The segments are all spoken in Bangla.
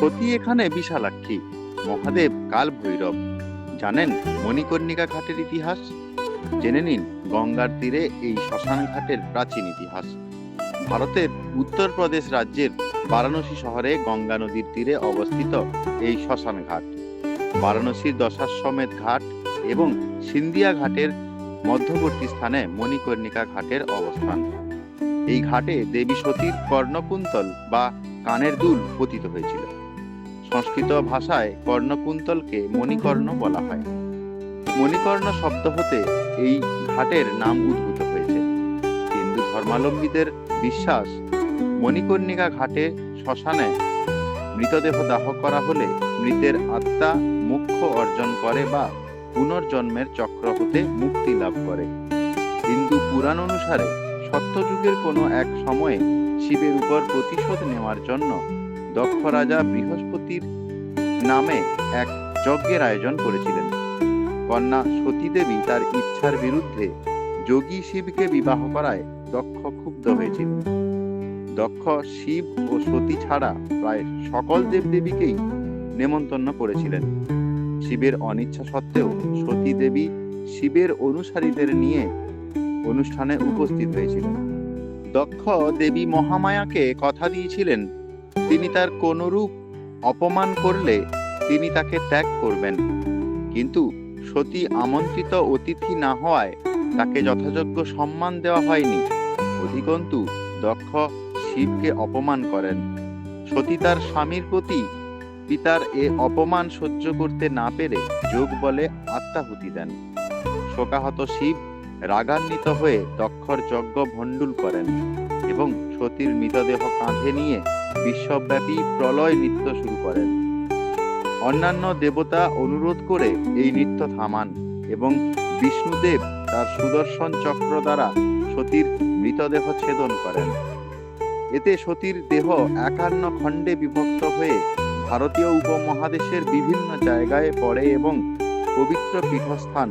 সতী এখানে বিশালাক্ষী। মহাদেব, কাল ভৈরব। জানেন মণিকর্ণিকা ঘাটের ইতিহাস? জেনে নিন গঙ্গার তীরে এই শ্মশান ঘাটের প্রাচীন ইতিহাস। ভারতের উত্তরপ্রদেশ রাজ্যের বারাণসী শহরে গঙ্গা নদীর তীরে অবস্থিত এই শ্মশান ঘাট। বারাণসীর দশাশ্বমেধ ঘাট এবং সিন্ধিয়া ঘাটের মধ্যবর্তী স্থানে মণিকর্ণিকা ঘাটের অবস্থান। এই ঘাটে দেবী সতীর কর্ণকুন্তল বা কানের দুল পতিত হয়েছিল। সংস্কৃত ভাষায় কর্ণকুন্তলকে মণিকর্ণ বলা হয়। মণিকর্ণ শব্দ হতে এই ঘাটের নাম উদ্ভূত হয়েছে। হিন্দু ধর্মাবলম্বীদের বিশ্বাস, মণিকর্ণিকা ঘাটে শ্মশানে মৃতদেহ দাহ করা হলে মৃতের আত্মা মুখ্য অর্জন করে বা পুনর্জন্মের চক্র হতে মুক্তি লাভ করে। হিন্দু পুরাণ অনুসারে সত্যযুগের কোনো এক সময়ে শিবের উপর প্রতিশোধ নেওয়ার জন্য দক্ষ রাজা বৃহস্পতির নামে এক যজ্ঞের আয়োজন করেছিলেন। কন্যা সতী দেবী তার ইচ্ছার বিরুদ্ধে যোগী শিবকে বিবাহ করায় দক্ষ ক্ষুব্ধ হয়েছিল দক্ষ শিব ও সতী ছাড়া প্রায় সকল দেবদেবীকেই নেমন্তন্ন করেছিলেন। শিবের অনিচ্ছা সত্ত্বেও সতী দেবী শিবের অনুসারীদের নিয়ে অনুষ্ঠানে উপস্থিত হয়েছিলেন। দক্ষ দেবী মহামায়াকে কথা দিয়েছিলেন তিনি তার কোনরূপ অপমান করলে তিনি তাকে ত্যাগ করবেন। কিন্তু সতী আমন্ত্রিত অতিথি না হওয়ায় তাকে যথাযোগ্য সম্মান দেওয়া হয়নি। অধিকন্তু দক্ষ শিবকে অপমান করেন। সতী তার স্বামীর প্রতি পিতার এ অপমান সহ্য করতে না পেরে যোগ বলে আত্মাহুতি দেন। শোকাহত শিব রাগান্বিত হয়ে দক্ষর যজ্ঞ ভণ্ডুল করেন এবং সতীর মৃতদেহ কাঁধে নিয়ে বিশ্বব্যাপী প্রলয় নৃত্য শুরু করেন। অন্যান্য দেবতা অনুরোধ করে এই নৃত্য থামান এবং বিষ্ণুদেব তার সুদর্শন চক্র দ্বারা সতীর মৃতদেহ ছেদন করেন। এতে সতীর দেহ একান্ন খণ্ডে বিভক্ত হয়ে ভারতীয় উপমহাদেশের বিভিন্ন জায়গায় পড়ে এবং পবিত্র পীঠস্থান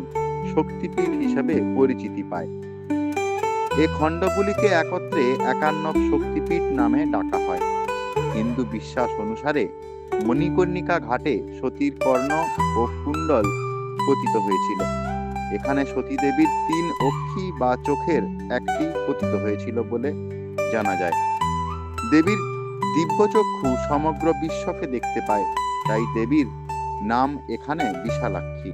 শক্তিপীঠ হিসেবে পরিচিতি পায়। এ খণ্ডগুলিকে একত্রে একান্ন শক্তিপীঠ নামে ডাকা হয়। হিন্দু বিশ্বাস অনুসারে মণিকর্ণিকা ঘাটে সতীর কর্ণ ও কুণ্ডল পতিত হয়েছিল। এখানে সতী দেবীর তিন অক্ষি বা চোখের একটি পতিত হয়েছিল বলে জানা যায়। দেবীর দিব্যচক্ষু সমগ্র বিশ্বকে দেখতে পায়, তাই দেবীর নাম এখানে বিশালাক্ষী।